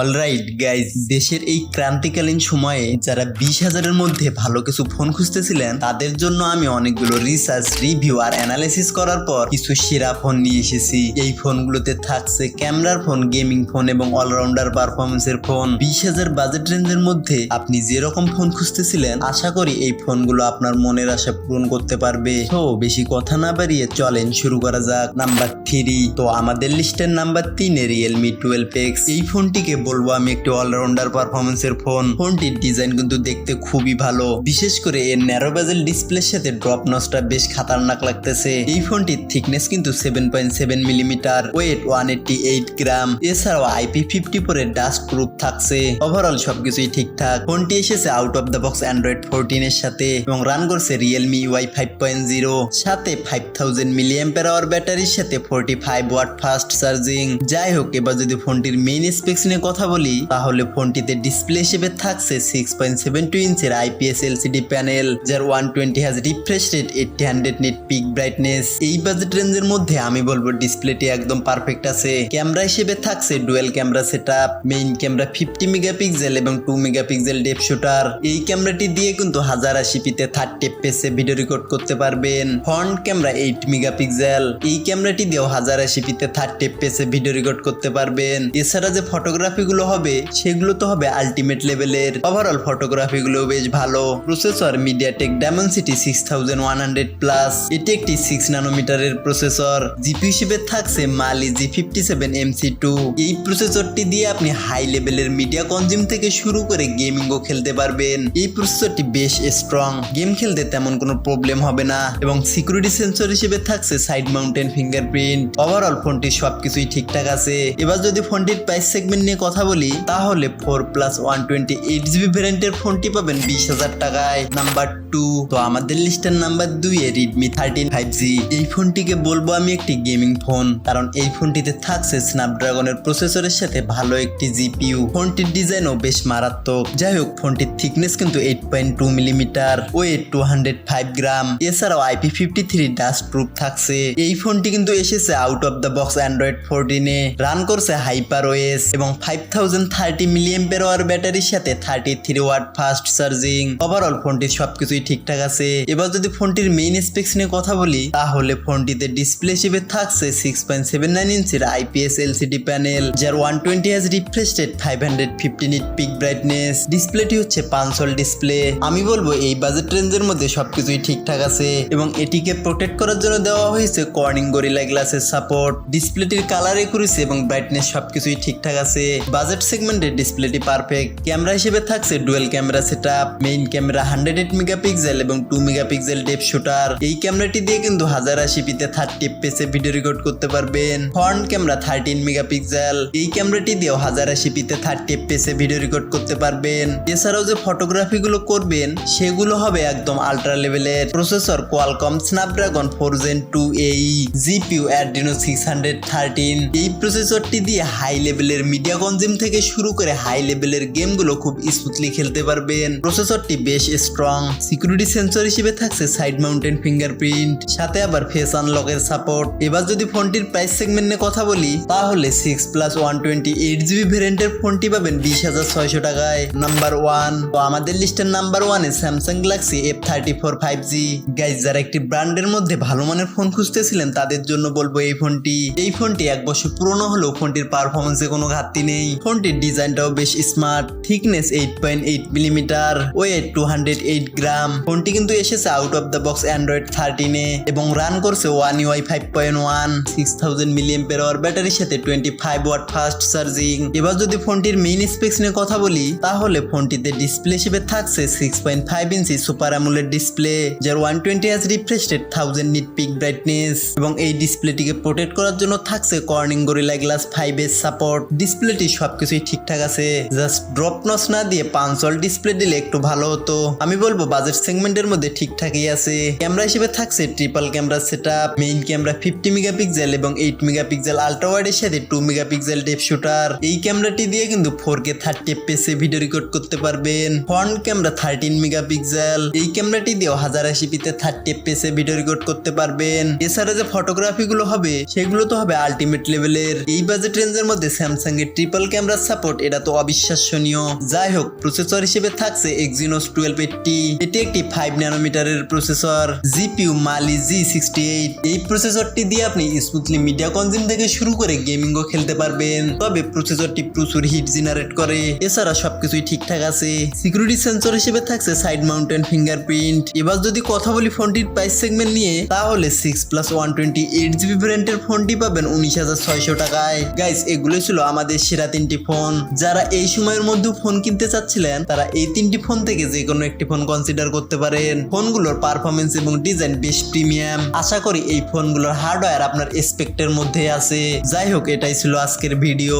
Alright guys দেশের এই ক্রান্তিকালীন সময়ে যারা বিশ হাজারের মধ্যে ভালো কিছু ফোন খুঁজতেছিলেন, তাদের জন্য আমি অনেকগুলো রিসার্চ রিভিউ আর অ্যানালাইসিস করার পর কিছু সেরা ফোন নিয়ে এসেছি। এই ফোনগুলোতে থাকছে ক্যামেরার ফোন গেমিং ফোন এবং অলরাউন্ডার পারফরমেন্সের ফোন বিশ হাজার বাজেট রেঞ্জের মধ্যে আপনি যেরকম ফোন খুঁজতেছিলেন, আশা করি এই ফোনগুলো আপনার মনের আশা পূরণ করতে পারবে। তো বেশি কথা না বাড়িয়ে চলেন শুরু করা যাক। নাম্বার থ্রি তো আমাদের লিস্টের নাম্বার তিনে রিয়েলমি টুয়েলভ এক্স এই ফোনটিকে বলব, আমি একটি অলরাউন্ডার পারফরমেন্সের ফোন ফোনটির ডিজাইন কিন্তু দেখতে খুবই ভালো। বিশেষ করে এর ন্যারো বেজেল ডিসপ্লের সাথে ড্রপ নসটা বেশ খাতারনাক লাগতেছে। এই ফোনটির থিকনেস কিন্তু seven point seven millimetre weight one eighty eight gram এছাড়াও আইপি ফিফটি ফোর এর ডাস্ট প্রুফ থাকছে। ওভারঅল সবকিছুই ঠিকঠাক। ফোনটি এসেছে out of the box Android fourteen এর সাথে এবং রান করছে Realme Y five point zero সাথে ফাইভ থাউজেন্ড মিলিয়াম্পের আওয়ার ব্যাটারির সাথে forty five watt fast charging যাই হোক, এবার যদি ফোনটির মেইন স্পেক্স নিয়ে কথা বলি, তাহলে ফোনটিতে ডিসপ্লে হিসেবে থাকছে সিক্স পয়েন্ট সেভেন টু ইঞ্চের আইপিএস এলসিডি প্যানেল যার ওয়ান টোয়েন্টি হাজ refresh rate eighty hundred nit peak brightness এই বাজেট রেঞ্জের মধ্যে আমি বলব ডিসপ্লেটি একদম পারফেক্ট আছে। ক্যামেরা হিসেবে থাকছে dual camera set up main camera fifty megapixel এবং টু মেগাপিক্সেল ডেপ শুটার এই ক্যামেরাটি দিয়ে কিন্তু হাজার আশি পিতে থার্টি এফপিএসে ভিডিও রেকর্ড করতে পারবেন। ফ্রন্ট ক্যামেরা এইট মেগাপিক্সেল এই ক্যামেরাটি দিয়েও হাজার আশি পিতে থার্টি এফপিএসে ভিডিও রেকর্ড করতে পারবেন। এছাড়া যে ফটোগ্রাফি গুলো হবে, সেগুলো তো হবে আলটিমেট লেভেলের ওভারঅল ফটোগ্রাফি গুলো বেশ ভালো। Processor MediaTek Dimensity six thousand one hundred plus এটি একটি সিক্স নানোমিটারের প্রসেসর জিপি হিসেবে থাকছে Mali G fifty seven MC two এই প্রসেসরটি দিয়ে আপনি হাই লেভেলের মিডিয়া কনজিউম থেকে শুরু করে গেমিংও খেলতে পারবেন। এই প্রসেসরটি বেশ স্ট্রং গেম খেলতে তেমন কোনো প্রবলেম হবে না। এবং সিকিউরিটি সেন্সর হিসেবে থাকছে সাইড মাউন্টেন ফিঙ্গারপ্রিন্ট ওভারঅল ফোনটি সবকিছুই ঠিকঠাক আছে। এবার যদি ফোনটির প্রাইস সেগমেন্ট নিয়ে কথা বলি, তাহলে four plus one twenty eight GB ভ্যারিয়েন্টের ফোনটি পাবেন বিশ হাজার টাকায়। নাম্বার টু তো আমাদের লিস্টের নাম্বার দুই a Redmi thirteen five G এই ফোনটিকে বলব আমি একটি গেমিং ফোন কারণ এই ফোনটিতে থাকছে স্ন্যাপড্রাগনের প্রসেসরের সাথে ভালো একটি জিপিইউ ফোনটির ডিজাইনও বেশ মারাত্মক। যাই হোক ফোনটির থিকনেস কিন্তু eight point two millimetre weight two hundred five gram এছাড়াও IP fifty three dust proof থাকছে। এই ফোনটি কিন্তু এসেছে out of the box Android ফোরটিনে run করছে হাইপার ওয়েস এবং five thousand thirty million per hour ব্যাটারির সাথে thirty three watt fast charging overall ফোনটির সবকিছুই ঠিকঠাক আছে। এবার যদি ফোনটির মেইন স্পেক্স নিয়ে কথা বলি, তাহলে ফোনটিতে ডিসপ্লে হিসেবে থাকছে সিক্স পয়েন্ট সেভেন নাইন ইঞ্চের আইপিএস এলসিডি প্যানেল যার ওয়ান টোয়েন্টি হাজ refresh rate five hundred fifteen nit peak brightness ডিসপ্লেটি হচ্ছে পাঁচশোল ডিসপ্লে আমি বলব, এই বাজেট রেঞ্জের মধ্যে সবকিছুই ঠিকঠাক আছে এবং এটিকে প্রোটেক্ট করার জন্য দেওয়া হয়েছে কর্নিং গরিলা গ্লাসের সাপোর্ট ডিসপ্লেটির কালার একুরেসি এবং ব্রাইটনেস সবকিছুই ঠিকঠাক আছে। বাজেট সেগমেন্টের ডিসপ্লেটি পারফেক্ট, ক্যামেরা হিসেবে থাকছে dual camera set main camera hundred eight megapixel এবং টু মেগাপিক্সেল ডেপ শুটার। এই ক্যামেরাটি দিয়ে কিন্তু হাজার আশি পিতে থার্টি এফপিএস ভিডিও রেকর্ড করতে পারবেন। Front camera thirteen megapixel. এই ক্যামেরাটি দিয়েও হাজার আশি পিতে থার্টি পেসে ভিডিও রেকর্ড করতে পারবেন। এছাড়াও যে ফটোগ্রাফি গুলো করবেন, সেগুলো হবে একদম আল্ট্রা লেভেলের। Processor Qualcomm Snapdragon four Gen two এই GPU Adreno six hundred thirteen এই প্রসেসরটি দিয়ে হাই লেভেলের মিডিয়া কনজিউম থেকে শুরু করে হাই লেভেলের গেমগুলো খুব স্মুথলি খেলতে পারবেন। প্রসেসরটি বেশ স্ট্রং সিকিউরিটি সেন্সর হিসেবে থাকছে সাইড মাউন্টেন ফিঙ্গারপ্রিন্ট সাথে আবার ফেস আনলকের সাপোর্ট এবার যদি ফোনটির প্রাইস সেগমেন্ট নিয়ে কথা বলি, তাহলে six plus one twenty eight GB ভ্যারিয়েন্টের ফোনটি পাবেন বিশ হাজার ছয়শো টাকায়। নাম্বার ওয়ান তো আমাদের লিস্টের নাম্বার ওয়ানে Samsung Galaxy F thirty four five G guys যারা একটি ব্র্যান্ডের মধ্যে ভালো মানের ফোন খুঁজতেছিলেন, তাদের জন্য বলব এই ফোনটি। এই ফোনটি এক বছর পুরনো হলেও ফোনটির পারফরমেন্সে কোনো ঘাটতি নেই। ফোনটির ডিজাইনটাও বেশ smart thickness eight point eight millimetre weight two hundred eight gram ফোনটি কিন্তু এসেছে out of the box Android থার্টিনে এবং রান করছে One UI five point one six thousand million per hour ব্যাটারির সাথে twenty five watt fast charging এবার যদি ফোনটির মেইন স্পেক্স নিয়ে কথা বলি, তাহলে ফোনটিতে ডিসপ্লে হিসেবে থাকছে six point five inch super AMOLED display যার ওয়ান টোয়েন্টি হাজ refresh rate thousand nit peak brightness এবং এই ডিসপ্লেটিকে প্রোটেক্ট করার জন্য থাকছে কর্নিং গরিলা গ্লাস ফাইভ এর সাপোর্ট ডিসপ্লেটি সবকিছুই ঠিকঠাক আছে। জাস্ট ড্রপ নস না দিয়ে পাঁচল ডিসপ্লে দিলে একটু ভালো হতো। আমি বলব বাজেট সেগমেন্টের মধ্যে ঠিকঠাকই আছে। ক্যামেরা হিসেবে থাকছে triple camera set main camera fifty megapixel এবং এইট মেগাপিক্সেল আল্ট্রা ওয়াইডের সাথে টু মেগাপিক্সেল ডেপ শুটার এই ক্যামেরাটি দিয়ে কিন্তু ফোর কে থার্টি এফপিএসে ভিডিও রেকর্ড করতে পারবেন। ফ্রন্ট ক্যামেরা থার্টিন মেগাপিক্সেল এই ক্যামেরাটি দিয়েও হাজার আশি পিতে থার্টি এফপিএসে ভিডিও রেকর্ড করতে পারবেন। এছাড়া যে ফটোগ্রাফি গুলো হবে, সেগুলো তো হবে আলটিমেট লেভেলের এই বাজেট রেঞ্জের মধ্যে স্যামসাং এর ট্রিপল ক্যামেরার সাপোর্ট এটা তো অবিশ্বাসনীয়। যাই হোক প্রসেসর হিসেবে থাকছে এক্সিনোস টুয়েলভ এইটটি এটি একটি five ন্যানোমিটারের processor GPU Mali G sixty eight এই প্রসেসরটি দিয়ে আপনি স্মুথলি মিডিয়া কনজিউম থেকে শুরু করে গেমিংও খেলতে পারবেন। তবে প্রসেসরটি প্রচুর হিট জেনারেট করে। এছাড়া সবকিছুই ঠিকঠাক আছে। সিকিউরিটি সেন্সর হিসেবে থাকছে সাইড মাউন্টেন ফিঙ্গারপ্রিন্ট এবার যদি কথা বলি ফোনটির প্রাইস সেগমেন্ট নিয়ে, তাহলে six plus one twenty eight GB ভ্যারিয়েন্টের ফোনটি পাবেন উনিশ হাজার ছয়শো টাকায়। গাইস এগুলো ছিল আমাদের সেরা তিনটি ফোন। যারা এই সময়ের মধ্যে ফোন কিনতে চাচ্ছিলেন, তারা এই তিনটি ফোন থেকে যে কোনো একটি ফোন কনসিডার করতে পারেন। ফোনগুলোর পারফরমেন্স এবং ডিজাইন বেশ প্রিমিয়াম আশা করি এই ফোনগুলোর হার্ডওয়্যার আপনার এক্সপেক্টের মধ্যে আছে। যাই হোক, এটাই ছিল আজকের ভিডিও